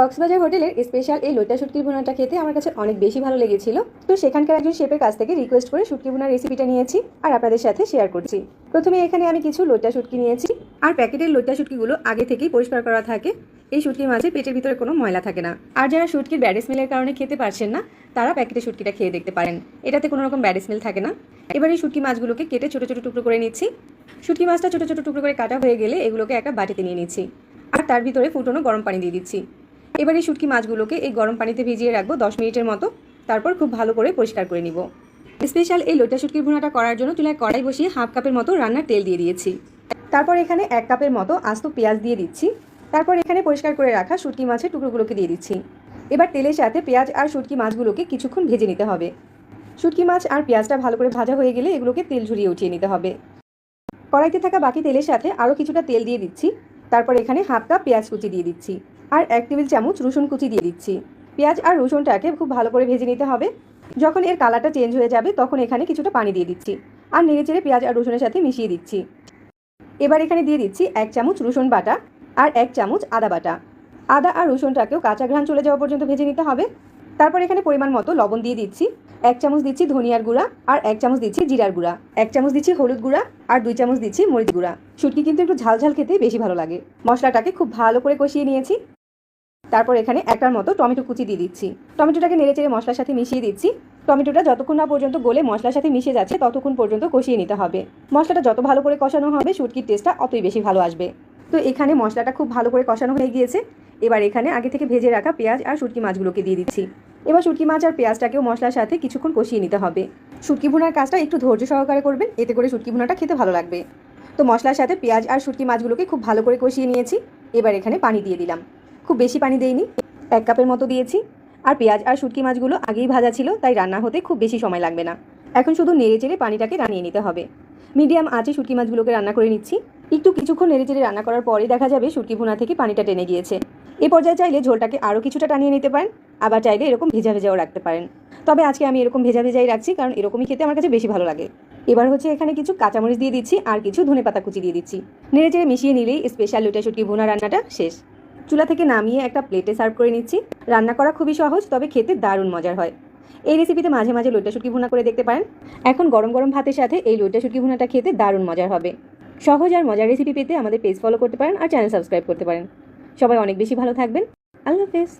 কক্সবাজার হোটেলের স্পেশাল এই লোটা শুটকির ভুনাটা খেতে আমার কাছে অনেক বেশি ভালো লেগেছিল। তো সেখানকার একজন শেফের কাছ থেকে রিকোয়েস্ট করে শুটকি ভুনার রেসিপিটা নিয়েছি আর আপনাদের সাথে শেয়ার করছি। প্রথমে এখানে আমি কিছু লোটা শুটকি নিয়েছি আর প্যাকেটের লোটা শুটকিগুলো আগে থেকেই পরিষ্কার করা থাকে। এই শুটকির মাঝে পেটের ভিতরে কোনো ময়লা থাকে না। আর যারা শুটকির ব্যাড স্মেলের কারণে খেতে পারছেন না, তারা প্যাকেটের শুটকিটা খেয়ে দেখতে পারেন। এটাতে কোনো রকম ব্যাড স্মেল থাকে না। এবার এই শুটকি মাছগুলোকে কেটে ছোটো ছোটো টুকরো করে নিচ্ছি। শুটকি মাছটা ছোটো ছোটো টুকরো করে কাটা হয়ে গেলে এগুলোকে একটা বাটিতে নিয়ে নিচ্ছি। আর তার ভিতরে ফুটনো গরম পানি দিয়ে দিচ্ছি। এবার এই শুটকি মাছগুলোকে এই গরম পানিতে ভিজিয়ে রাখব দশ মিনিটের মতো। তারপর খুব ভালো করে পরিষ্কার করে নিব। স্পেশাল এই লোটা শুটকির ভুনাটা করার জন্য চুলায় কড়াই বসিয়ে হাফ কাপের মতো রান্নার তেল দিয়ে দিয়েছি। তারপর এখানে এক কাপের মতো আস্ত পেঁয়াজ দিয়ে দিচ্ছি। তারপর এখানে পরিষ্কার করে রাখা শুটকি মাছের টুকরোগুলোকে দিয়ে দিচ্ছি। এবার তেলের সাথে পেঁয়াজ আর শুটকি মাছগুলোকে কিছুক্ষণ ভেজে নিতে হবে। শুটকি মাছ আর পেঁয়াজটা ভালো করে ভাজা হয়ে গেলে এগুলোকে তেল ঝরিয়ে উঠিয়ে নিতে হবে। কড়াইতে থাকা বাকি তেলের সাথে আরও কিছুটা তেল দিয়ে দিচ্ছি। তারপর এখানে হাফ কাপ পেঁয়াজ কুচি দিয়ে দিচ্ছি। আর এক টেবিল চামচ রসুন কুচি দিয়ে দিচ্ছি। পেঁয়াজ আর রসুনটাকে খুব ভালো করে ভেজে নিতে হবে। যখন এর কালারটা চেঞ্জ হয়ে যাবে, তখন এখানে কিছুটা পানি দিয়ে দিচ্ছি আর নেড়ে চেড়ে পেঁয়াজ আর রসুনের সাথে মিশিয়ে দিচ্ছি। এবার এখানে দিয়ে দিচ্ছি এক চামচ রসুন বাটা আর এক চামচ আদা বাটা। আদা আর রসুনটাকেও কাঁচা ঘ্রাণ চলে যাওয়া পর্যন্ত ভেজে নিতে হবে। তারপর এখানে পরিমাণ মতো লবণ দিয়ে দিচ্ছি। এক চামচ দিচ্ছি ধনিয়ার গুঁড়া আর এক চামচ দিচ্ছি জিরার গুঁড়া। এক চামচ দিচ্ছি হলুদ গুঁড়া আর দুই চামচ দিচ্ছি মরিচ গুঁড়া। শুটকি কিন্তু একটু ঝাল ঝাল খেতেই বেশি ভালো লাগে। মশলাটাকে খুব ভালো করে কষিয়ে নিয়েছি। তারপর এখানে একটার মতো টমেটো কুচি দিয়ে দিচ্ছি। টমেটোটাকে নেড়ে চেড়ে মশলার সাথে মিশিয়ে দিচ্ছি। টমেটোটা যতক্ষণ না পর্যন্ত গলে মশলার সাথে মিশে যাচ্ছে, ততক্ষণ পর্যন্ত কষিয়ে নিতে হবে। মশলাটা যত ভালো করে কষানো হবে, শুটকির টেস্টটা অতই বেশি ভালো আসবে। তো এখানে মশলাটা খুব ভালো করে কষানো হয়ে গিয়েছে। এবার এখানে আগে থেকে ভেজে রাখা পেঁয়াজ আর শুটকি মাছগুলোকে দিয়ে দিচ্ছি। এবার শুটকি মাছ আর পেঁয়াজটাকেও মশলার সাথে কিছুক্ষণ কষিয়ে নিতে হবে। শুটকি ভুনার কাজটা একটু ধৈর্য সহকারে করবেন, এতে করে শুটকি ভুনাটা খেতে ভালো লাগবে। তো মশলার সাথে পেঁয়াজ আর শুটকি মাছগুলোকে খুব ভালো করে কষিয়ে নিয়েছি। এবার এখানে পানি দিয়ে দিলাম। খুব বেশি পানি দেইনি। এক কাপের মতো দিয়েছি। আর পেঁয়াজ আর শুটকি মাছগুলো আগেই ভাজা ছিল, তাই রান্না হতে খুব বেশি সময় লাগবে না। এখন শুধু নেড়ে চেড়ে পানিটাকে রানিয়ে নিতে হবে। মিডিয়াম আঁচে শুটকি মাছগুলোকে রান্না করে নিচ্ছি। একটু কিছুক্ষণ নেড়ে চেড়ে রান্না করার পরেই দেখা যাবে শুটকি ভুনা থেকে পানিটা টেনে গিয়েছে। এ পর্যায়ে চাইলে ঝোলটাকে আরও কিছুটা টানিয়ে নিতে পারেন, আবার চাইলে এরকম ভেজা ভেজাও রাখতে পারেন। তবে আজকে আমি এরকম ভেজা ভেজাই রাখছি, কারণ এরকমই খেতে আমার কাছে বেশি ভালো লাগে। এবার হচ্ছে এখানে কিছু কাঁচামরিচ দিয়ে দিচ্ছি আর কিছু ধনে পাতা কুচি দিয়ে দিচ্ছি। নেড়ে চেড়ে মিশিয়ে নিলেই স্পেশাল লুটা শুটকি ভুনা রান্নাটা শেষ। চুলা থেকে নামিয়ে একটা প্লেটে সার্ভ করে নিচ্ছি। রান্না করা খুবই সহজ, তবে খেতে দারুণ মজার হয়। এই রেসিপিতে মাঝে মাঝে লইটা শুটকি ভুনা করে দেখতে পারেন। এখন গরম গরম ভাতের সাথে এই লইটা শুটকি ভুনাটা খেতে দারুণ মজার হবে। সহজ আর মজার রেসিপি পেতে আমাদের পেজ ফলো করতে পারেন আর চ্যানেল সাবস্ক্রাইব করতে পারেন। সবাই অনেক বেশি ভালো থাকবেন। আল্লাহ হাফেজ।